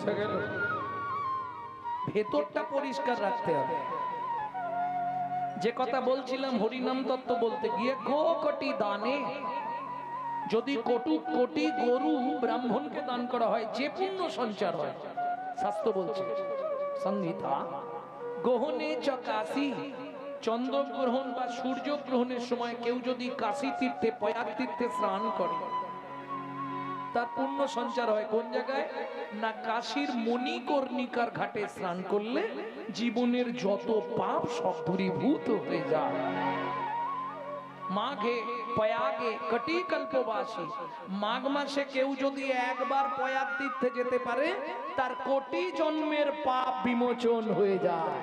বোঝা গেল। ভেতরটা পরিষ্কার রাখতে হবে। যে কথা বলছিলাম হরিনাম তত্ত্ব বলতে গিয়ে, গো কোটি দানে, যদি কটু কোটি গরু ব্রাহ্মণকে দান করা হয়, যে পুণ্য সঞ্চার হয়। শাস্ত্র বলছে সংহিতা গ্রহণে চ চন্দ্রগ্রহণ বা সূর্যগ্রহণের সময় কেউ যদি কাশি তীর্থে, পয়াগ তীর্থে স্নান করে তার পুণ্য সঞ্চার হয় কোন জায়গায়? না কাশীর মণিকর্ণিকার ঘাটে স্নান করলে জীবনের যত পাপ সব দূরীভূত হয়ে যায়। মাঘে, পয়াগে কটি কল্পবাসী মাঘ মাসে কেউ যদি একবার পয়াগ তীর্থে যেতে পারে, তার কোটি জন্মের পাপ বিমোচন হয়ে যায়।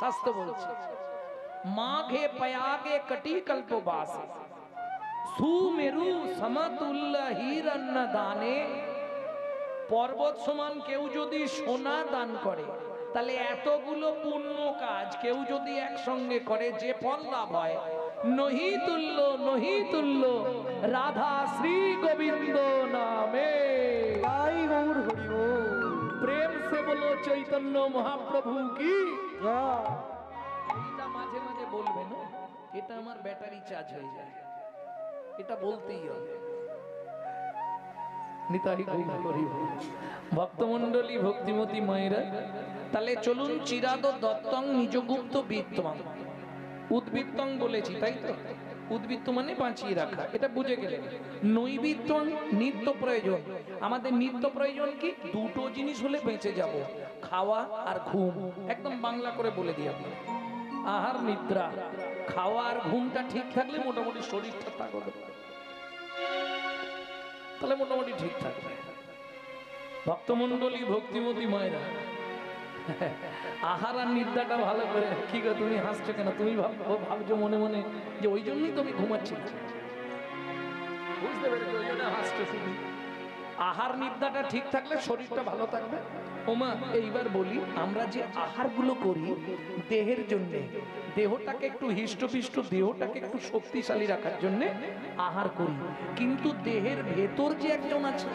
শাস্ত্র বলছে, মাঘে, পয়াগে কটি কল্পবাসী সুমেরু সমতুল্য হিরণ্য দানে পর্বত সমান কেউ যদি সোনা দান করে তাহলে এতগুলো পূর্ণ কাজ কেউ যদি একসঙ্গে করে যে ফল লাভ হয় নহি তুল্য নহি তুল্য রাধা শ্রী গোবিন্দ নামে। প্রেম সে বলো চৈতন্য মহাপ্রভু কি জয়। এইটা মাঝে মাঝে বলবে না এটা আমার ব্যাটারি চার্জ হয়ে যায় এটা বলতেই হবে। নিতাই গৌর হরি বল। ভক্তমণ্ডলী ভক্তিমতী মায়েরা তাহলে চলুন চিরাদ দত্তং নিজগুপ্ত বিত্তং উদ্বৃত্তং বলেছি তাই তো? উদ্বৃত্ত মানে বাঁচিয়ে রাখা এটা বুঝে গেলেন নৈবিত্তং নিত্য প্রয়োজন। আমাদের নিত্য প্রয়োজন কি? দুটো জিনিস হলে বেঁচে যাব খাওয়া আর ঘুম। একদম বাংলা করে বলে দিই আপনি আহার নিদ্রা। খাওয়া আর ঘুমটা ঠিক থাকলে মোটামুটি শরীরটা থাকবে তাহলে মোটামুটি ঠিক থাকবে। ভক্তমণ্ডলী, ভক্তিমতী মায়েরা, আহার আর নিদ্রাটা ভালো করে, কি গো তুমি হাসছো কেন? তুমি ভাব- ভাবছ মনে মনে যে ওই জন্যই তুমি ঘুমাচ্ছি। বুঝতে পেরেছ? ওই জন্য হাসছো আহার, নিদ্রাটা ঠিক থাকলে শরীরটা ভালো থাকবে। ওমা, এইবার বলি, আমরা যে আহারগুলো করি দেহের জন্য, দেহটাকে একটু হিষ্টপিষ্ট, দেহটাকে একটু শক্তিশালী রাখার জন্য আহার করি। কিন্তু দেহের ভেতর যে একজন আছে,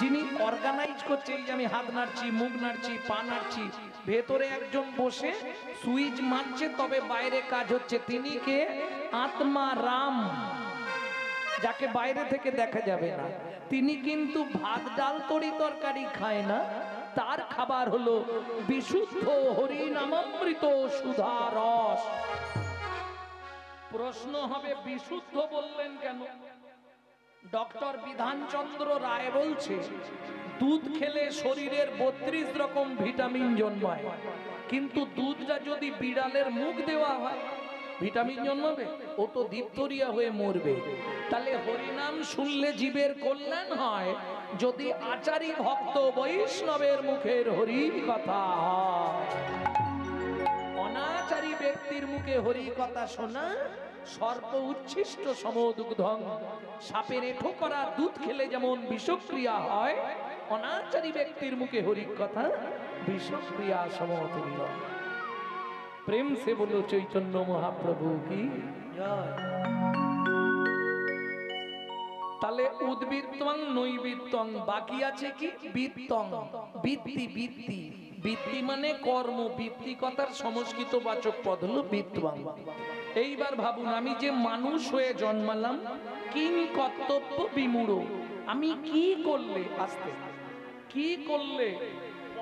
যিনি অর্গানাইজ করছে, এই যে আমি হাত নাড়ছি, মুখ নাড়ছি, পা নাড়ছি, ভেতরে একজন বসে সুইচ মারছে, তবে বাইরে কাজ হচ্ছে। তিনি কে? আত্মা রাম, যাকে বাইরে থেকে দেখা যাবে না। তিনি কিন্তু ভাত, ডাল, তরি, তরকারি খায় না। তার খাবার হলো বিশুদ্ধ হরিনামামৃত সুধা রস। প্রশ্ন হবে, বিশুদ্ধ বললেন কেন? ডক্টর বিধানচন্দ্র রায় বলছে, দুধ খেলে শরীরের বত্রিশ রকম ভিটামিন জন্মায়, কিন্তু দুধটা যদি বিড়ালের মুখ দেওয়া হয় ভিটামিন জন্মাবে ও তো দীপ্তরিয়া হয়ে মরবে। তাহলে হরিনাম শুনলে জীবের কল্যাণ হয়, যদি আচারী ভক্ত বৈষ্ণবের মুখের হরি কথা অনাচারী ব্যক্তির মুখে হরি কথা শোনা, সর্প উচ্ছিষ্ট সমদুগ্ধং। সাপের এঠো করা দুধ খেলে যেমন বিষক্রিয়া হয়, অনাচারী ব্যক্তির মুখে হরি কথা বিষক্রিয়া সমতুল্য। প্রেম সে বলো, চৈতন্য মহাপ্রভু কি? তাহলে উদ্বৃত্তং নৈবৃত্তং বাকি আছে কি? বৃত্তং বৃত্তি বৃত্তি। বৃত্তি মানে কর্ম, বৃত্তি কথার সংস্কৃত বাচক পদ হলো বৃত্তং। এইবার ভাবুন, আমি যে মানুষ হয়ে জন্মালাম, কিং কর্তব্য বিমূঢ়। আমি কি করলে আসতে? কি করলে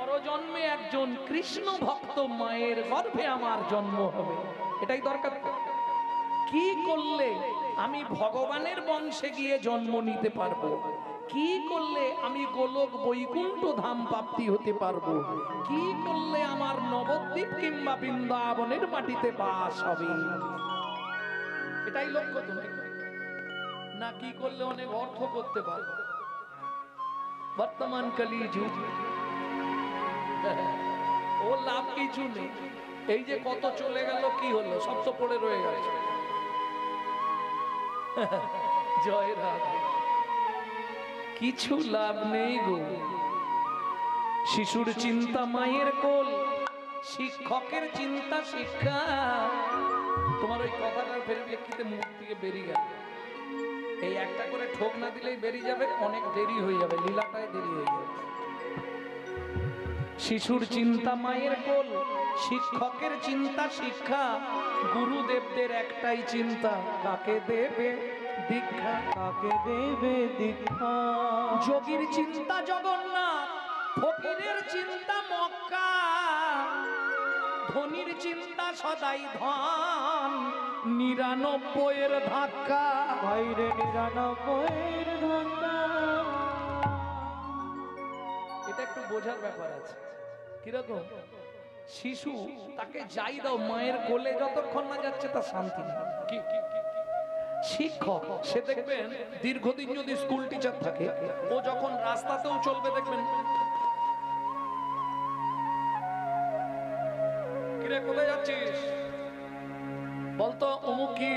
পরজন্মে একজন কৃষ্ণ ভক্ত মায়ের গর্ভে আমার জন্ম হবে। এটাই দরকার। কি করলে আমি ভগবানের বংশে গিয়ে জন্ম নিতে পারব? কি করলে আমি গোলক বৈকুণ্ঠ ধাম প্রাপ্তি হতে পারব? কি করলে আমার নবদ্বীপ কিংবা বৃন্দাবনের মাটিতে বাস হবে? এটাই লক্ষ্য তো না, কি করলে অনেক অর্থ করতে পারব? বর্তমান কলি যুগ ও লাভ কিছু নেই। এই যে কত চলে গেল, কি হলো? সব তো পড়ে রয়ে গেছে। জয় রাধে। কিছু লাভ নেই গো। শিশুর চিন্তা মায়ের কোল, শিক্ষকের চিন্তা শিক্ষা। তোমার ওই কথাটার পরিপ্রেক্ষিতে মুখ থেকে বেরিয়ে গেল। এই একটা করে ঠোক না দিলেই বেরিয়ে যাবে, অনেক দেরি হয়ে যাবে লীলাটায় দেরি হয়ে যাবে। শিশুর চিন্তা মায়ের কোল, শিক্ষকের চিন্তা শিক্ষা, গুরুদেবদের একটাই চিন্তা, কাকে দেবে দীক্ষা, কাকে দেবে দীক্ষা? যোগীর চিন্তা জগন্নাথ, ফকিরের চিন্তা মক্কা, ধনির চিন্তা সদাই ধন, নিরানব্বইয়ের ধাক্কা। বাইরে নিরানব্বইয়ের ধাক্কা। বোঝার ব্যাপার আছে। কীরকম? শিশু তাকে যাই দাও মায়ের কোলে যতক্ষণ না যাচ্ছে তার শান্তি নেই। শিক্ষক সে দেখবেন দীর্ঘদিন যদি স্কুল টিচার থাকে ও যখন রাস্তাতেও চলবে দেখবেন। কিরে কোথায় যাচ্ছিস? বলতো অমুক কি?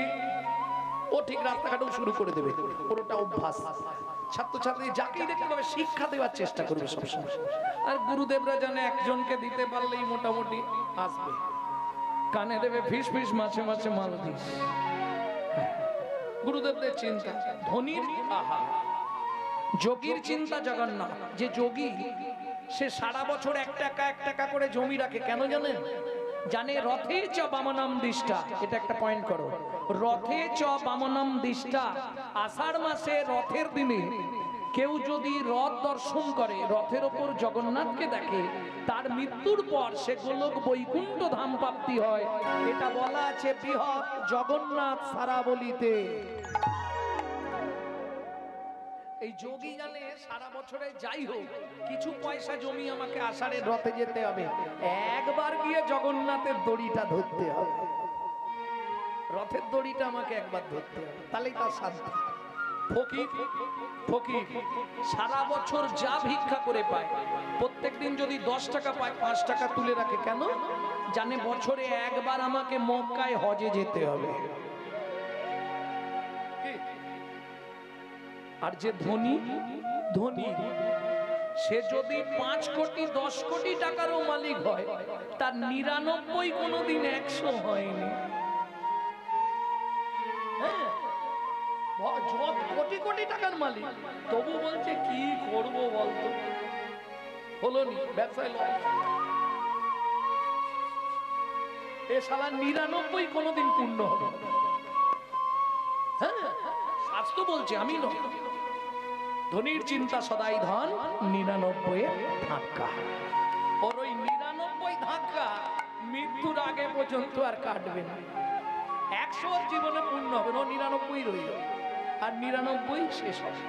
ও ঠিক রাস্তাঘাটেও শুরু করে দেবে। পুরোটা অভ্যাস। ছাত্রছাত্রী যাকেই দেখতে পাবে শিক্ষা দেওয়ার চেষ্টা করবে সবসময়? আর গুরুদেবরা জানে একজনকে দিতে পারলেই মোটামুটি আসবে। কানে দেবে ফিস ফিস, মাছে মাছে মাল দিস। গুরুদেবদের চিন্তা, ধনির আহা। যোগীর চিন্তা জগন্নাথ, যে যোগী, সে সারা বছর এক টাকা এক টাকা করে জমি রাখে, কেন জানেন? জানে রথে চ বামনাম দিষ্টা এটা একটা পয়েন্ট করো। রথে চ বামনাম দিষ্টা আষাঢ় মাসে রথের দিনে কেউ যদি রথ দর্শন করে, রথের ওপর জগন্নাথকে দেখে, তার মৃত্যুর পর সে গোলক বৈকুণ্ঠ ধাম প্রাপ্তি হয়। এটা বলা আছে বৃহৎ জগন্নাথ সারা বলিতে এই যোগী জানে সারা বছরে যাই হোক, কিছু পয়সা জমি আমাকে আষাঢ়ের রথে যেতে হবে। একবার গিয়ে জগন্নাথের দড়িটা ধরতে হবে। রথের দড়িটা আমাকে একবার ধরতে হবে, তাহলেই তার শান্তি। ফকির ফকির, সারা বছর যা ভিক্ষা করে পায় প্রত্যেকদিন যদি দশ টাকা পায়, পাঁচ টাকা তুলে রাখে কেন? জানে বছরে একবার আমাকে মক্কায় হজে যেতে হবে। আর যে ধনী ধনী সে যদি পাঁচ কোটি দশ কোটি টাকারও মালিক হয় তার নিরানব্বই কোনোদিন একশো হয়নি। হ্যাঁ, কোটি কোটি টাকার মালিক তবু বলছে কি করব বলতো? হলো নি ব্যবসায় এ শালা নিরানব্বই কোনোদিন পূর্ণ হবে না। হ্যাঁ শাস্ত্র বলছে, আমি ধনির চিন্তা সদাই ধন নিরানব্বই ধাক্কা। ওর ওই নিরানব্বই ধাক্কা মৃত্যুর আগে পর্যন্ত আর কাটবে না। একশো জীবনে পূর্ণ হবে ও নিরানব্বই রইল। আর নিরানব্বই শেষ হবে।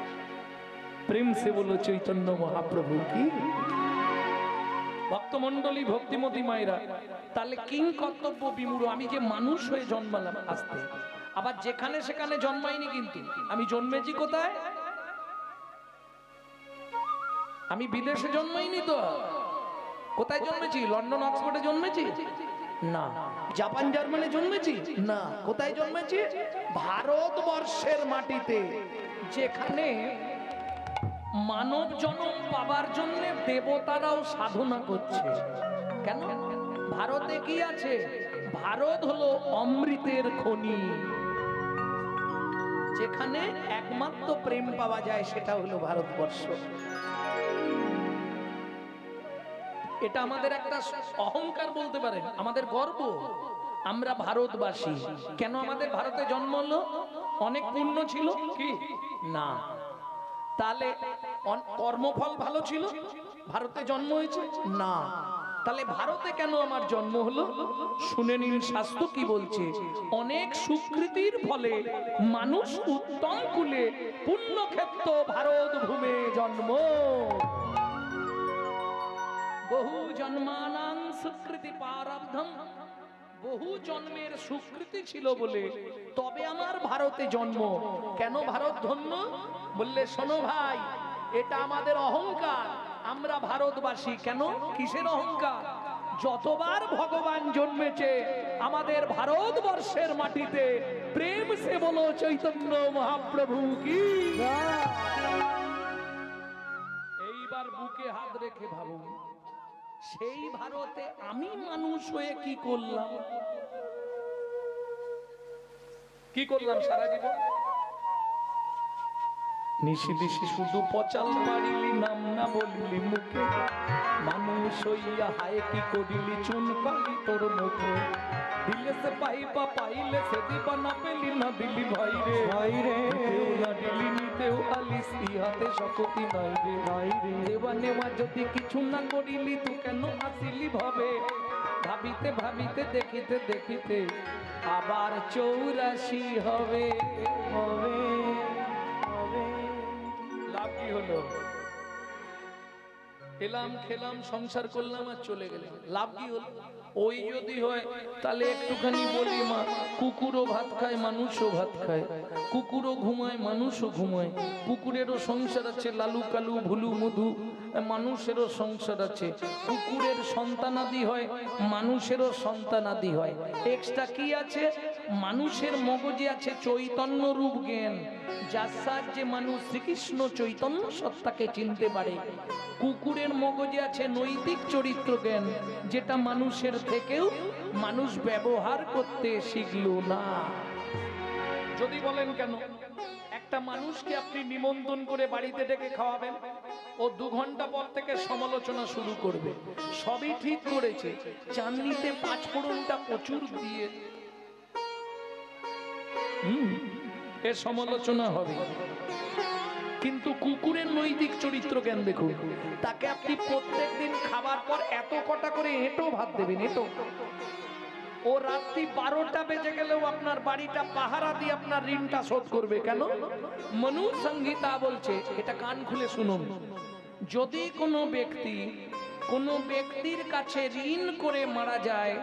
প্রেম সে বলো, চৈতন্য মহাপ্রভু কি? ভক্তমন্ডলী ভক্তিমতী মায়েরা, তাহলে কিং কর্তব্য বিমূঢ়, আমি যে মানুষ হয়ে জন্মালাম আসতে। আবার যেখানে সেখানে জন্মাইনি কিন্তু। আমি জন্মেছি কোথায়? আমি বিদেশে জন্মাইনি তো। কোথায় জন্মেছি? লন্ডন, অক্সফোর্ডে জন্মেছি? না। জাপান জার্মানি জন্মেছি? না। কোথায় জন্মেছি? ভারতবর্ষের মাটিতে। যেখানে মানব জন্ম পাবার জন্য দেবতারাও সাধনা করছে। কেন? ভারতে কি আছে? ভারত হলো অমৃতের খনি। যেখানে একমাত্র প্রেম পাওয়া যায় সেটা হলো ভারতবর্ষ। এটা আমাদের একটা অহংকার বলতে পারেন, আমাদের গর্ব। আমরা ভারতবাসী। কেন আমাদের ভারতে জন্ম হলো? অনেক পুণ্য ছিল কি? না। তাহলে কর্মফল ভালো ছিল? ভারতে জন্ম হয়েছে? না। তাহলে ভারতে কেন আমার জন্ম হলো? শুনে নিন শাস্ত্র কি বলছে। অনেক সুকৃতির ফলে মানুষ উত্তম কুলে পুণ্যক্ষেত্র ভারত ভূমে জন্ম। বহু জন্মানাং সুকৃতি পারব্ধম। বহু জন্মের সুকৃতি ছিল বলে তবে আমার ভারতে জন্ম। কেন ভারত ধন্য? বললে, শোনো ভাই, এটা আমাদের অহংকার। আমরা ভারতবাসী কেন? কিসের অহংকার? যতবার ভগবান জন্মেছে, আমাদের ভারতবর্ষের মাটিতে প্রেম সে বলো চৈতন্য মহাপ্রভু কি? এইবার বুকে হাত রেখে ভাবুন, সেই ভারতে আমি মানুষ হয়ে কি করলাম? কি করলাম সারা জীবন? নিশি দিশি শুধু পচাল মারিলি নাম না বলিলি মুখে। মানুষ হইয়া হায় কি করিলি চুন কালি তোর মুখে। দিলে সে পাইবা পাইলে সে দিবা না পেলি না দিলি ভাই রে। ভাই রে। নিতেও না দিলি নিতেও আলিস ইহাতে রে। ভাই রে। দেওয়া নেওয়া যদি কিছু না করিলি তু কেন আসিলি ভাবে? ভাবিতে ভাবিতে দেখিতে দেখিতে আবার চৌরাশি হবে। হবে। কি হলো? এলাম খেলাম, সংসার করলাম আর চলে গেলাম। লাভ কি হলো? ওই যদি হয়, তাহলে একটুখানি বলি মা, কুকুরও ভাত খায়, মানুষও ভাত খায়। কুকুরও ঘুমায়, মানুষও ঘুমায়। কুকুরেরও সংসার আছে, লালু কালু, ভুলু মধু, মানুষেরও সংসার আছে। কুকুরের সন্তানাদি হয়, মানুষেরও সন্তানাদি হয়। এক্সট্রা কি আছে? মানুষের মগজে আছে চৈতন্য রূপ জ্ঞান। যার সাহায্যে মানুষ শ্রীকৃষ্ণ চৈতন্য সত্তাকে চিনতে পারে। কুকুরের মগজে আছে নৈতিক চরিত্র জ্ঞান, যেটা মানুষের থেকেও মানুষ ব্যবহার করতে শিখলো না। যদি বলেন কেন? একটা মানুষকে আপনি নিমন্ত্রণ করে বাড়িতে ডেকে খাওয়াবেন, ও দু ঘণ্টা পর থেকে সমালোচনা শুরু করবে। সবই ঠিক করেছে, চাননিতে পাঁচ ফোড়নটা প্রচুর দিয়ে হুম। এর সমালোচনা হবে। কিন্তু কুকুরের নৈতিক চরিত্র জ্ঞান দেখুন? তাকে আপনি প্রত্যেক দিন খাবার পর এত কটা করে এঁটো ভাত দেবেন, এঁটো। ও রাত্রি বারোটা বেজে গেলেও আপনার বাড়িটা পাহারা দিয়ে আপনার ঋণটা শোধ করবে কেন? মনু সংহিতা বলছে, এটা কান খুলে শুনুন। যদি কোনো ব্যক্তি কোনো ব্যক্তির কাছে ঋণ করে মারা যায়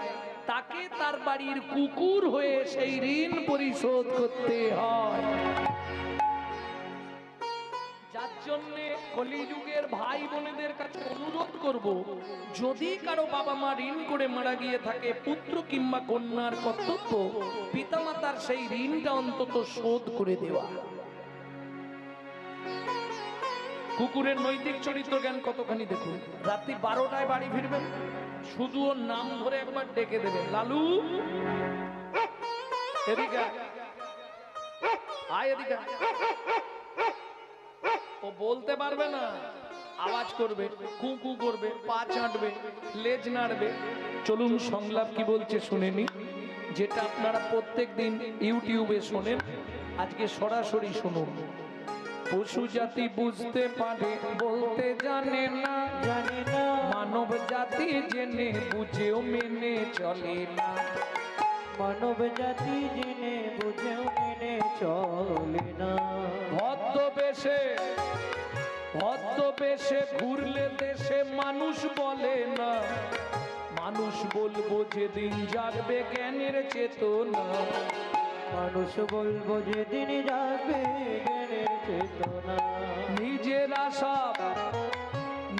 তাকে তার বাড়ির কুকুর হয়ে সেই ঋণ পরিশোধ করতে হয়। যার জন্য কলিযুগের ভাই বোনেদের কাছে অনুরোধ করব, যদি কারও বাবা মা ঋণ করে মারা গিয়ে থাকে, পুত্র কিংবা কন্যার কর্তব্য, পিতামাতার সেই ঋণটা অন্তত শোধ করে দেওয়া। কুকুরের নৈতিক চরিত্র জ্ঞান কতখানি দেখুন? রাত্রি বারোটায় বাড়ি ফিরবেন। শুধু ওর নাম ধরে একবার ডেকে দেবেন লালু? ও বলতে পারবে না। আওয়াজ করবে, কু কু করবে, পা চাটবে, লেজ নাড়বে। চলুন সংলাপ কি বলছে শুনেনি যেটা আপনারা প্রত্যেক দিন ইউটিউবে শোনেন, আজকে সরাসরি শুনুন। পশু জাতি বুঝতে পারে, বলতে জানে না, জানি মানব জাতি জেনে বুঝেও মেনে চলে না। মানব জাতি জেনে বুঝেও মেনে চলে না। ভদ্রবেশে ভদ্রবেশে ঘুরলে দেশে মানুষ বলে না। মানুষ বলব যেদিন জাগবে জ্ঞানের চেতনা। মানুষ বলব যেদিন যাবে জ্ঞানের চেতনা। নিজেরা সব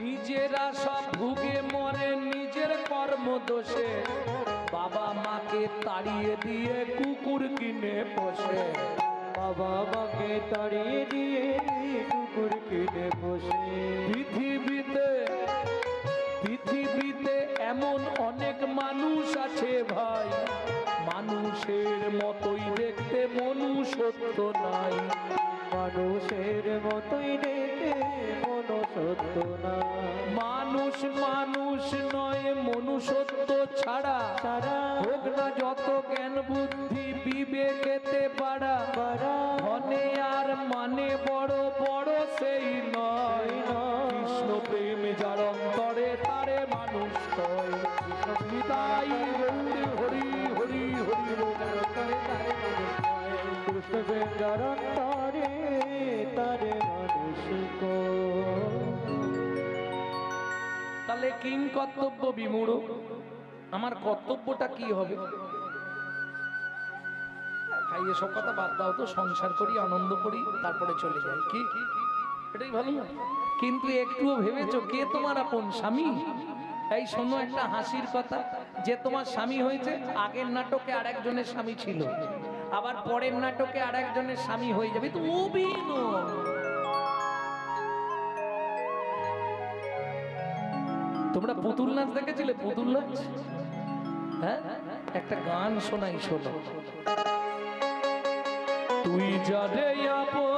নিজেরা সব ভুগে মরে নিজের কর্ম দোষে বাবা মাকে তাড়িয়ে দিয়ে কুকুর কিনে বসে বাবা মাকে তাড়িয়ে দিয়ে কুকুর কিনে বসে পৃথিবীতে পৃথিবীতে এমন অনেক মানুষ আছে ভাই। মানুষের মতোই দেখতে মনুষ্যত্ব নাই। মানুষের মতোই মন সত্য না। মানুষ মানুষ নয় মনুষ্যত্ব ছাড়া। হোক না যত জ্ঞান বুদ্ধি বিবেকেতে পারা ধনে আর মানে বড় বড় সেই নয়। কৃষ্ণ প্রেম যার অন্তরে তারে মানুষ কয়। হরি হরি হরি বল। কৃষ্ণ যার অন্তরে কিং কর্তব্য বিমূঢ়। আমার কর্তব্যটা কি হবে? ভাই, এসব কথা বাদ দাও তো, সংসার করি, আনন্দ করি, তারপরে চলে যাই। কি? এটাই ভালো না? কিন্তু একটুও ভেবেছো কে তোমার আপন স্বামী? এই শোনো, একটা হাসির কথা। যে তোমার স্বামী হয়েছে, আগের নাটকে আরেকজনের স্বামী ছিল। আবার পরের নাটকে আর একজনের স্বামী হয়ে যাবে। তো অভিনয় তোমরা পুতুল নাচ দেখেছিলে? পুতুল নাচ? হ্যাঁ? একটা গান শোনাই শোনো। তুই যারে আপন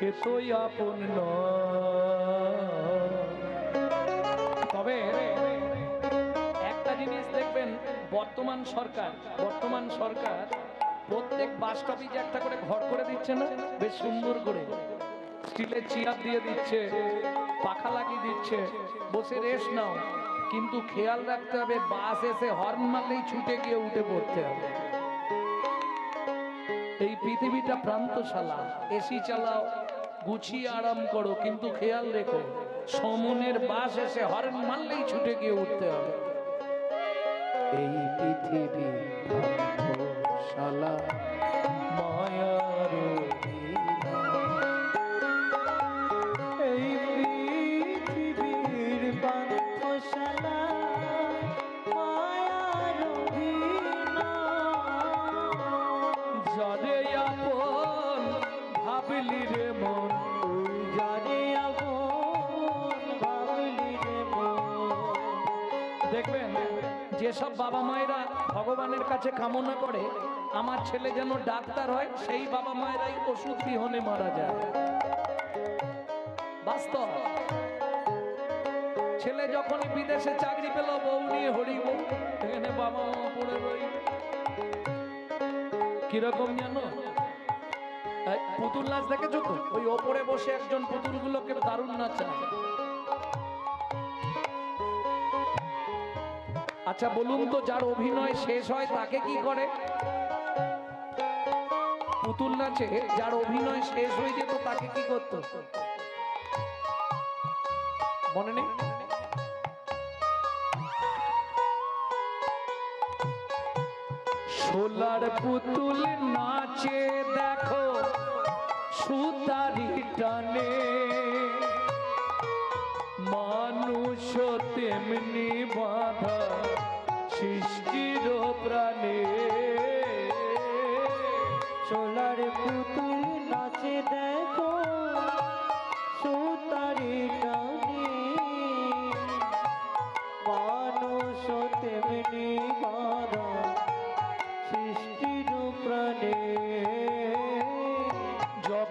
সে তো আপন তবে একটা জিনিস দেখবেন, বর্তমান সরকার বর্তমান সরকার প্রত্যেক বাস স্টপেজে একটা করে ঘর করে দিচ্ছে না? বেশ সুন্দর করে। স্টিলের চেয়ার দিয়ে দিচ্ছে, পাখা লাগিয়ে দিচ্ছে, বসে রেস্ট নাও। কিন্তু খেয়াল রাখতে হবে, বাস এসে হর্ন মারলেই ছুটে গিয়ে উঠে পড়তে হবে। এই পৃথিবীটা প্রান্তশালা, এসি চালাও গুছিয়ে আরাম করো, কিন্তু খেয়াল রেখো, সমনের বাস এসে হরেন মারলেই ছুটে গিয়ে উঠতে হবে। এই পৃথিবী শালা যেসব বাবা মায়েরা ভগবানের কাছে কামনা করে, আমার ছেলে যেন ডাক্তার হয়, সেই বাবা মায়েরাই ওষুধ বিহনে মারা যায়। বাস্তব। ছেলে যখন বিদেশে চাকরি পেল, বউ নিয়ে হরিব। এখানে বাবা মা পড়ে রই। কীরকম জানো? পুতুল নাচ দেখেছ তো? ওই ওপরে বসে একজন পুতুলগুলোকে দারুণ নাচায়। আচ্ছা বলুন তো যার অভিনয় শেষ হয় তাকে কি করে? পুতুল নাচে, যার অভিনয় শেষ হয়ে যেত তাকে কি করতো? মনে নেই? সোলার পুতুল নাচে দেখো, সুতারি টানে।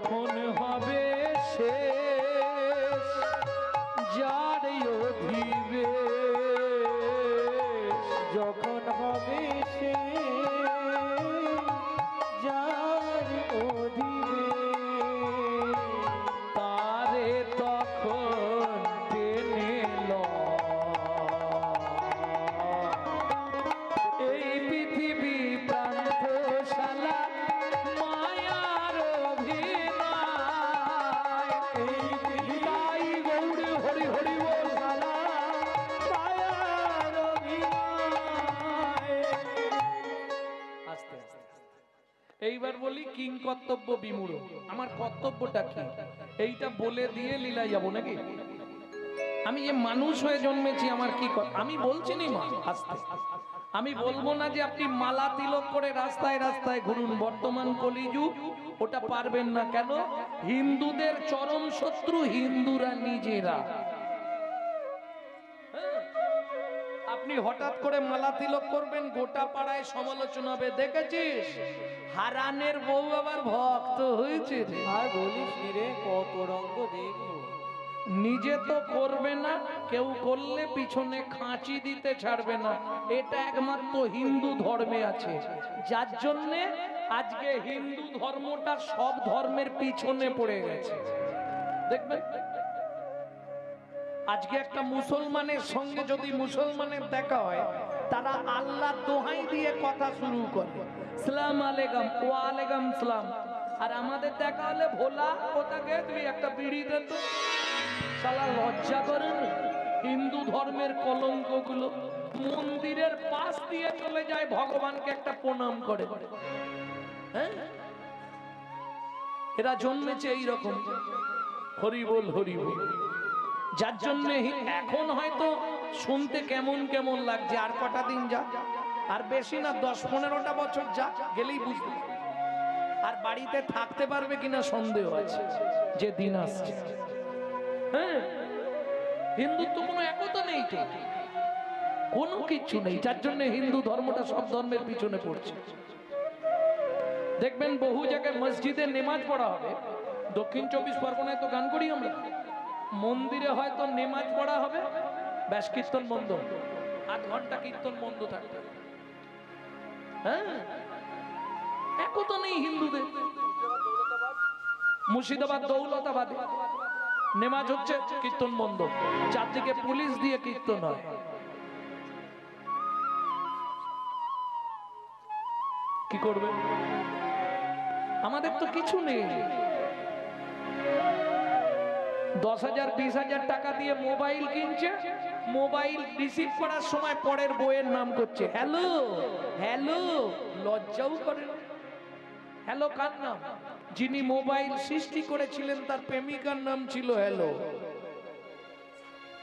যখন হবে কিং কর্তব্য বিমূঢ়। আমার কর্তব্যটা কি? এইটা বলে দিয়ে লীলায় যাব নাকি? আমি যে মানুষ হয়ে জন্মেছি, আমার কি আমি বলছি নি মা আমি বলব না যে আপনি মালা তিলক করে রাস্তায় রাস্তায় ঘুরুন। বর্তমান কলিযুগ, ওটা পারবেন না। কেন? হিন্দুদের চরম শত্রু হিন্দুরা নিজেরা। আপনি হঠাৎ করে মালা তিলক করবেন গোটা পাড়ায় সমালোচনা হবে দেখেছিস? হারানের বউ আবার ভক্ত হয়েছে আর বলিস রে কত রঙ্গ দেখব। নিজে তো করবে না কেউ করলে পিছনে খাঁচি দিতে ছাড়বে না। এটা একমাত্র হিন্দু ধর্মে আছে। যার জন্যে আজকে হিন্দু ধর্মটা সব ধর্মের পিছনে পড়ে গেছে। দেখবেন? আজকে একটা মুসলমানের সঙ্গে যদি মুসলমানের দেখা হয়, তারা আল্লাহ দোহাই দিয়ে কথা শুরু করে। সালাম আলাইকুম ওয়া আলাইকুম সালাম। আর আমাদের দেখা হলে ভোলা কোথাকে তুই একটা বিড়ি দে তো। শালা লজ্জা করে না? হিন্দু ধর্মের কলঙ্কগুলো মন্দিরের পাশ দিয়ে চলে যায়, ভগবানকে একটা প্রণাম করে। হ্যাঁ? এরা জন্মেছে এইরকম। হরি বল হরি বল যার জন্য এখন হয়তো শুনতে কেমন কেমন লাগছে। আর কটা দিন যা, আর বেশি না, দশ পনেরোটা বছর যা, গেলেই বুঝতে পারবে। আর বাড়িতে থাকতে পারবে কিনা সন্দেহ আছে যে দিন আসছে। হ্যাঁ হিন্দুত্ব কোনো একতা নেই তো। কোনো কিছু নেই, যার জন্য হিন্দু ধর্মটা সব ধর্মের পিছনে পড়ছে। দেখবেন বহু জায়গায় মসজিদে নেমাজ পড়া হবে। দক্ষিণ চব্বিশ পরগনায় তো গান করি আমরা। মন্দিরে হয়তো নেমাজ পড়া হবে। ব্যাস, কীর্তন বন্ধ। আধ ঘণ্টা কীর্তন বন্ধ থাকবে হ্যাঁ? একতা নেই হিন্দুদের। মুর্শিদাবাদ দৌলতাবাদে। নেমাজ হচ্ছে কীর্তন বন্ধ। চারদিকে পুলিশ দিয়ে কীর্তন হয়। কি করবে? আমাদের তো কিছু নেই। দশ হাজার, বিশ হাজার টাকা দিয়ে মোবাইল কিনছে। মোবাইল রিসিভ করার সময় পরের বইয়ের নাম করছে। হ্যালো হ্যালো, লজ্জাও করে হ্যালো, কার নাম? যিনি মোবাইল সৃষ্টি করেছিলেন, তার প্রেমিকার নাম ছিল হ্যালো।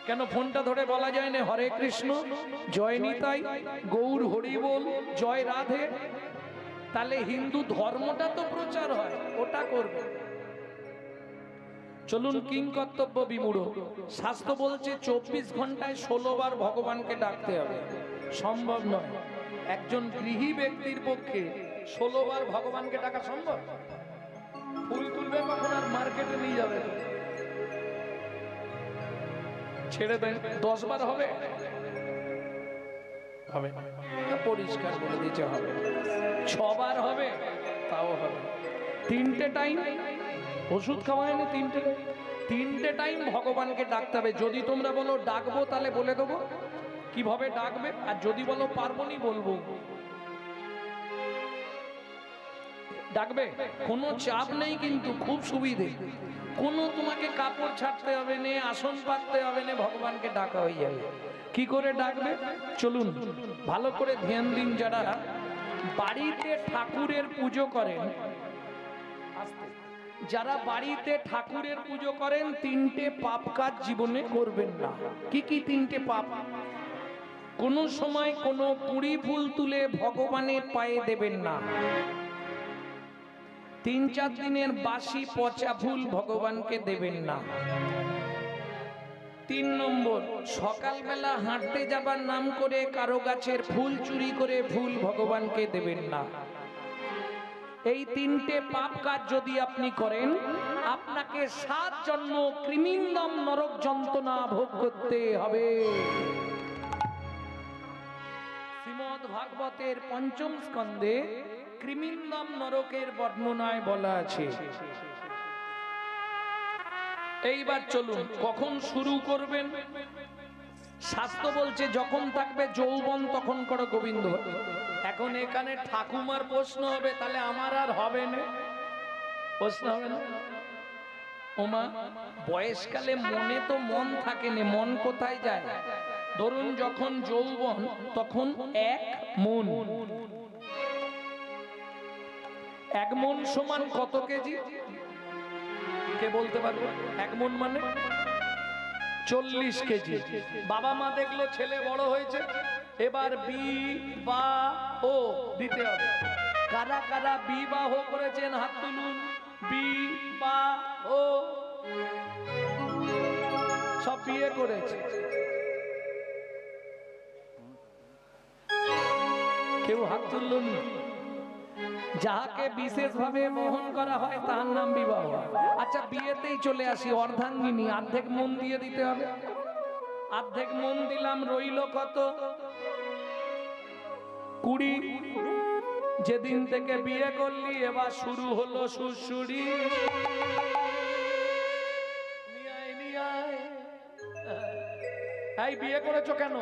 কেন ফোনটা ধরে বলা যায় না? হরে কৃষ্ণ, জয় নিতাই, গৌর হরিবোল, জয় রাধে। তাহলে হিন্দু ধর্মটা তো প্রচার হয়, ওটা করবে। চলুন কিং কর্তব্য বিমূঢ়। শাস্ত্র বলছে, চব্বিশ ঘন্টায় ষোলো বার ভগবানকে ডাকতে হবে। সম্ভব নয়। একজন গৃহী ব্যক্তির পক্ষে ষোলো বার ভগবানকে ডাকা সম্ভব? ফুল তুলবে কখন আর মার্কেটে নিয়ে যাবে? ছেড়ে দেন, দশ বার হবে। হবে। পরিষ্কার বলে দিতে হবে। ছবার হবে, তাও হবে। তিনটে টাইম ওষুধ খাওয়া হয়নি তিনটে। তিনটে টাইম ভগবানকে ডাকতে হবে। যদি তোমরা বলো ডাকবো, তাহলে বলে দেবো। কীভাবে ডাকবে? আর যদি বলো পারবনি বলব। ডাকবে? কোনো চাপ নেই কিন্তু, খুব সুবিধে। কোনো তোমাকে কাপড় ছাড়তে হবে না, আসন পাততে হবে না, ভগবানকে ডাকা হয়ে যাবে। কি করে ডাকবে? চলুন, ভালো করে ধ্যান দিন যারা। বাড়িতে ঠাকুরের পুজো করেন যারা বাড়িতে ঠাকুরের পুজো করেন, তিনটে পাপ কাজ জীবনে করবেন না। কি কি তিনটে পাপ? কোনো সময় কোনো কুড়ি ফুল তুলে ভগবানের পায়ে দেবেন না। তিন চার দিনের বাসি পচা ফুল ভগবানকে দেবেন না। তিন নম্বর, সকালবেলা হাঁটতে যাবার নাম করে কারও গাছের ফুল চুরি করে ফুল ভগবানকে দেবেন না। এই তিনটে পাপ কাজ যদি আপনি করেন, আপনাকে সাত জন্ম কৃমিন্দম নরক যন্ত্রণা ভোগ করতে হবে। ভাগবতের পঞ্চম স্কন্ধে কৃমিন্দম নরকের বর্ণনায় বলা আছে। এইবার চলুন, কখন শুরু করবেন? শাস্ত্র বলছে, যখন থাকবে যৌবন, তখন করো গোবিন্দ। এখন এখানে ঠাকুমার প্রশ্ন হবে, তাহলে আমার আর হবে না। প্রশ্ন হবে না? ওমা বয়সকালে মনে তো মন থাকে না মন কোথায় যায়? ধরুন যখন যৌবন, তখন এক মন। এক মন সমান কত কেজি? কে বলতে পারবে? এক মন মানে চল্লিশ কেজি। বাবা মা দেখল ছেলে বড় হয়েছে। এবার বি বা ও দিতে হবে। কারা কারা বি বা বিবাহ করেছেন হাত তুলুন। বি বা ও। সব বিয়ে করেছে। কেউ হাত তুললুন যাহাকে বিশেষভাবে মোহন করা হয় তার নাম বিবাহ আচ্ছা বিয়েতেই চলে আসি, অর্ধাঙ্গিনী, অর্ধেক মন দিয়ে দিতে হবে। অর্ধেক মন দিলাম, রইল কত? কুড়ি। যেদিন থেকে বিয়ে করলি, এবার শুরু হলো আয়। এই, বিয়ে করেছ কেন।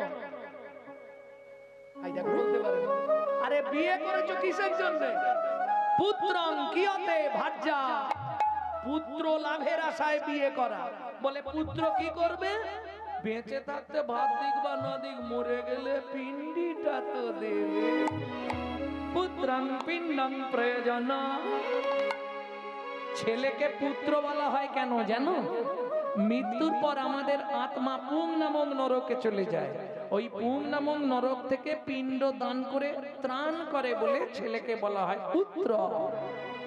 আরে, বিয়ে করেছ কিসের জন্য? পুত্রং কিয়তে ভাজ্যা পুত্র লাভের আশায় বিয়ে করা। বলে, পুত্র কি করবে? বেঁচে থাকতে ভাত দিক বা না দিক, মরে গেলে পিন্ডিটা তো দেবে। পুত্রং পিণ্ডং প্রয়োজন। ছেলেকে পুত্র বলা হয় কেন জানো? মৃত্যুর পর আমাদের আত্মা পুং নামক নরকে চলে যায়। ওই পুং নামক নরক থেকে পিণ্ড দান করে ত্রাণ করে বলে ছেলেকে বলা হয় পুত্র।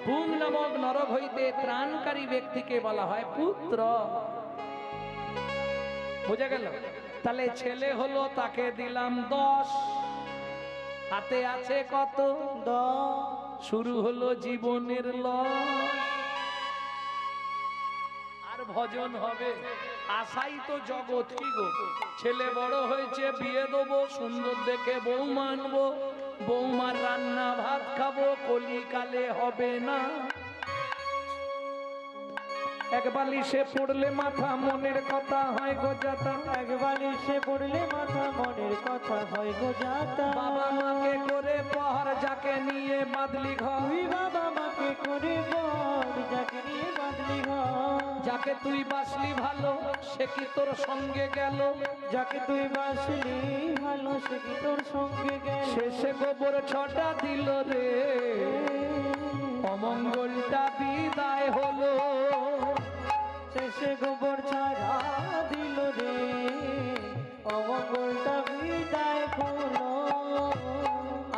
পুং নামক নরক হইতে ত্রাণকারী ব্যক্তিকে বলা হয় পুত্র। বুঝা গেল? তাহলে ছেলে হলো তাকে দিলাম দশ। হাতে আছে কত? শুরু হলো জীবনের আর ভজন হবে? আশাই তো জগৎ কি গো? ছেলে বড় হয়েছে, বিয়ে দেবো, সুন্দর দেখে বউ মানবো। বৌমার রান্না ভাত খাব, কলিকালে হবে না। এক বালিশে পড়লে মাথা মনের কথা হয় গো একবার এসে পড়লে মাথা মনের কথা হয় গো যাতা। বাবা মাকে করে পহর যাকে নিয়ে বাদলি ঘর। বাবা মাকে করে বল যাকে নিয়ে বাদলি ঘর। যাকে তুই বাসলি ভালো সে কি তোর সঙ্গে গেল? যাকে তুই বাসলি ভালো সে কি তোর সঙ্গে গেল? শেষে গোবর ছটা দিল রে। অমঙ্গলটা বিদায় হলো। শেষে গোবর ছাড়া দিল রে। অমঙ্গলটা বিদায় হলো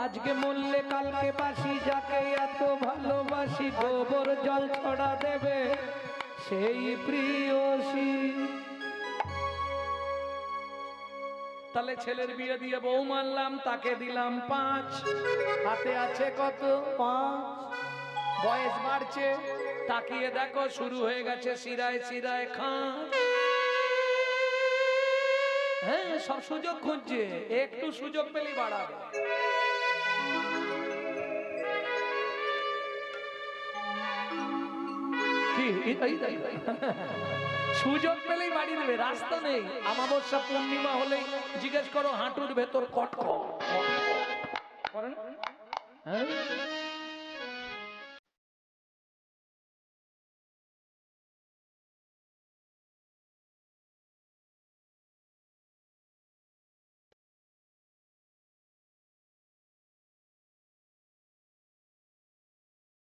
আজকে মরলে কালকে বাসি, যাকে এত ভালোবাসি, গোবর জল ছড়া দেবে সেই প্রিয়সী তাহলে ছেলের বিয়ে দিয়ে বউ মানলাম, তাকে দিলাম পাঁচ। হাতে আছে কত? পাঁচ। বয়স বাড়ছে। তাকিয়ে দেখো শুরু হয়ে গেছে সিরায় সিরায় খান। হ্যাঁ সব সুযোগ খুঁজছে, একটু সুযোগ পেলেই বাড়াবে। সুযোগ পেলেই বাড়ি দেবে, রাস্তা নেই। আমাবস্যা পূর্ণিমা হলেই জিজ্ঞেস করো হাঁটুর ভেতর কট। করেন? হ্যাঁ?